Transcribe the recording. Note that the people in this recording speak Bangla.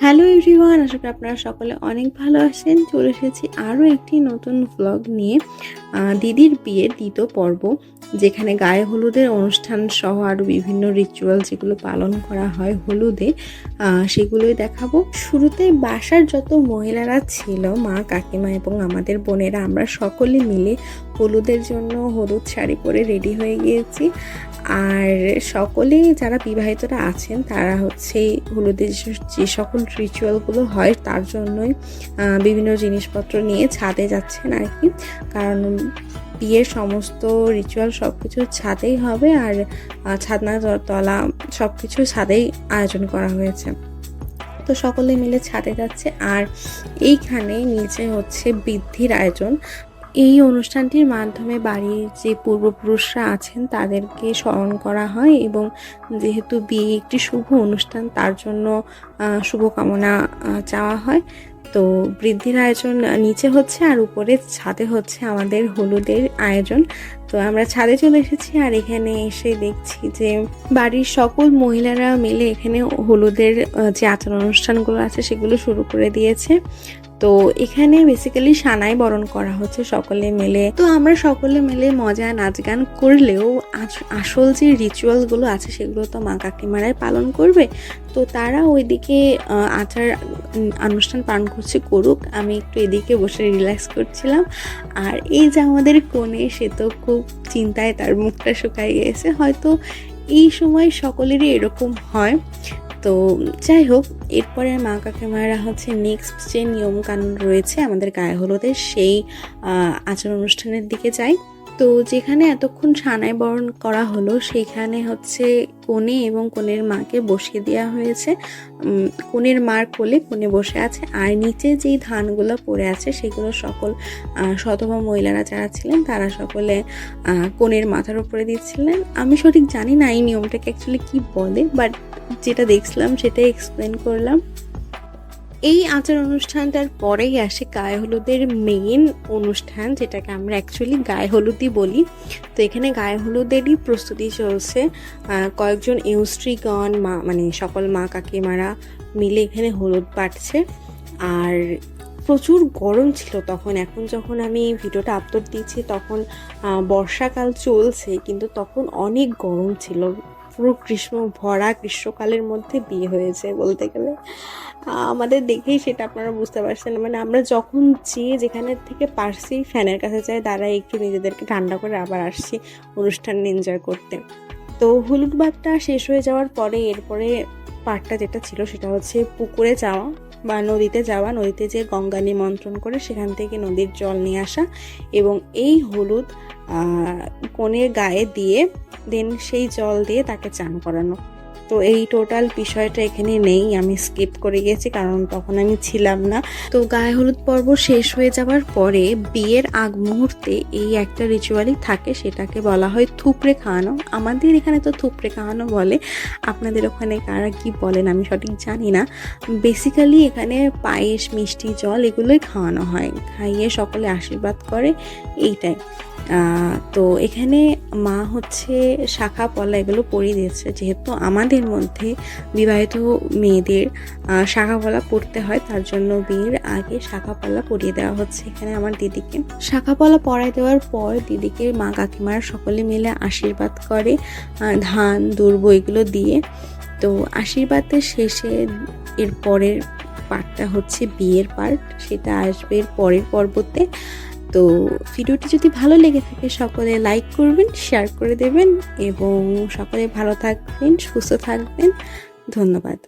হ্যালো এভরিওয়ান, আশা করি আপনারা সকলে অনেক ভালো আছেন। চলে এসেছি আরও একটি নতুন ভ্লগ নিয়ে। দিদির বিয়ের দ্বিতীয় পর্ব, যেখানে গায়ে হলুদের অনুষ্ঠান সহ আরও বিভিন্ন রিচুয়াল যেগুলো পালন করা হয় হলুদে সেগুলোই দেখাবো। শুরুতে বাসার যত মহিলারা ছিল, মা, কাকিমা এবং আমাদের বোনেরা, আমরা সকলে মিলে হলুদের জন্য হলুদ শাড়ি পরে রেডি হয়ে গিয়েছি। আর সকলেই যারা বিবাহিতরা আছেন, তারা হচ্ছে হলুদের যে- যে সকল রিচুয়ালগুলো হয়, তার জন্যই বিভিন্ন জিনিসপত্র নিয়ে ছাদে যাচ্ছেন আর কি। কারণ বিয়ের সমস্ত রিচুয়াল সব কিছু ছাদেই হবে আর ছাদনা তলা সব কিছু ছাদেই আয়োজন করা হয়েছে। তো সকলে মিলে ছাদে যাচ্ছে আর এইখানে নিচে হচ্ছে বৃদ্ধির আয়োজন। এই অনুষ্ঠানটির মাধ্যমে বাড়ির যে পূর্বপুরুষরা আছেন তাদেরকে স্মরণ করা হয় এবং যেহেতু বিয়ে একটি শুভ অনুষ্ঠান, তার জন্য শুভকামনা চাওয়া হয়। তো বৃদ্ধির আয়োজন নিচে হচ্ছে আর উপরে ছাদে হচ্ছে আমাদের হলুদের আয়োজন। তো আমরা ছাদে চলে এসেছি আর এখানে এসে দেখছি যে বাড়ির সকল মহিলারা মিলে এখানে হলুদের যে আচার অনুষ্ঠানগুলো আছে সেগুলো শুরু করে দিয়েছে। তো এখানে বেসিক্যালি সানাই বরণ করা হচ্ছে সকলে মিলে। তো আমরা সকলে মিলে মজা নাচ গান করলেও আস- আসল যে রিচুয়ালগুলো আছে সেগুলো তো মা কাকিমারাই পালন করবে। তো তারা ওইদিকে আচার অনুষ্ঠান পালন করছে, করুক। আমি একটু এদিকে বসে রিল্যাক্স করছিলাম। আর এই যে আমাদের কোণে সে তো খুব চিন্তায় তার মুখটা শুকাই গিয়েছে। হয়তো এই সময় সকলেরই এরকম হয়। তো যাই হোক এরপরে মা কাকিমারা হচ্ছে নেক্সট যে নিয়মকানুন রয়েছে আমাদের গায়ে হলুদের, সেই আচার অনুষ্ঠানের দিকে যাই। তো যেখানে এতক্ষণ সানাই বরণ করা হলো, সেখানে হচ্ছে কনে এবং কনের মাকে বসিয়ে দেওয়া হয়েছে। কনের মার কোলে কনে বসে আছে। আর নিচে যেই ধানগুলো পড়ে আছে, সেগুলো সকল শতভা মহিলারা যারা ছিলেন, তারা সকলে কনের মাথার উপরে দিচ্ছিলেন। আমি সঠিক জানি না এই নিয়মটাকে অ্যাকচুয়ালি কি বলে বাট যেটা দেখছিলাম সেটাই এক্সপ্লেন করলাম। এই আচার অনুষ্ঠানটার পরেই আসে গায়ে হলুদের মেইন অনুষ্ঠান, যেটাকে আমরা অ্যাকচুয়ালি গায়ে হলুদই বলি। তো এখানে গায়ে হলুদেরই প্রস্তুতি চলছে। কয়েকজন ইউস্ট্রিগণ মা মানে সকল মা কাকিমারা মিলে এখানে হলুদ পাটছে আর প্রচুর গরম ছিল তখন। এখন যখন আমি ভিডিওটা আপলোড দিয়েছি, তখন বর্ষাকাল চলছে, কিন্তু তখন অনেক গরম ছিল। পুরো গ্রীষ্ম ভরা গ্রীষ্মকালের মধ্যে বিয়ে হয়েছে বলতে গেলে। আমাদের দেখেই সেটা আপনারা বুঝতে পারছেন। মানে আমরা যখন যে যেখানে থেকে পারছি ফ্যানের কাছে যাই দাঁড়াই একটু নিজেদেরকে ঠান্ডা করে আবার আসছি অনুষ্ঠান এনজয় করতে। তো হলুদ বাদটা শেষ হয়ে যাওয়ার পরে এরপরে পার্টটা যেটা ছিল সেটা হচ্ছে পুকুরে যাওয়া বা নদীতে যাওয়া। নদীতে যে গঙ্গা নিমন্ত্রণ করে সেখান থেকে নদীর জল নিয়ে আসা এবং এই হলুদ কনের গায়ে দিয়ে দেন সেই জল দিয়ে তাকে চান করানো। তো এই টোটাল বিষয়টা এখানে নেই, আমি স্কিপ করে গেছি কারণ তখন আমি ছিলাম না। তো গায়ে হলুদ পর্ব শেষ হয়ে যাওয়ার পরে বিয়ের আগ মুহূর্তে এই একটা রিচুয়ালই থাকে, সেটাকে বলা হয় থুপড়ে খাওয়ানো। আমাদের এখানে তো থুপড়ে খাওয়ানো বলে। আপনাদের ওখানে কারা কি বলেন আমি সঠিক জানি না। বেসিক্যালি এখানে পায়েস, মিষ্টি, জল এগুলোই খাওয়ানো হয়। খাইয়ে সকলে আশীর্বাদ করে, এইটাই। তো এখানে মা হচ্ছে শাখা, পলা এগুলো পরিয়ে দিয়েছে। যেহেতু আমাদের মধ্যে বিবাহিত মেয়েদের শাখা, পলা পরতে হয়, তার জন্য বিয়ের আগে শাখা, পলা পরিয়ে দেওয়া হচ্ছে এখানে আমার দিদিকে। শাখা, পলা পরাই দেওয়ার পর দিদিকে মা, কাকিমারা সকলে মিলে আশীর্বাদ করে ধান, দুর্ব এগুলো দিয়ে। তো আশীর্বাদের শেষে এর পরের পার্টটা হচ্ছে বিয়ের পার্ট সেটা আসবে পরের পর্বতে। তো ভিডিওটি যদি ভালো লেগে থাকে, সকলে লাইক করবেন শেয়ার করে দেবেন এবং সকলে ভালো থাকবেন, সুস্থ থাকবেন। ধন্যবাদ।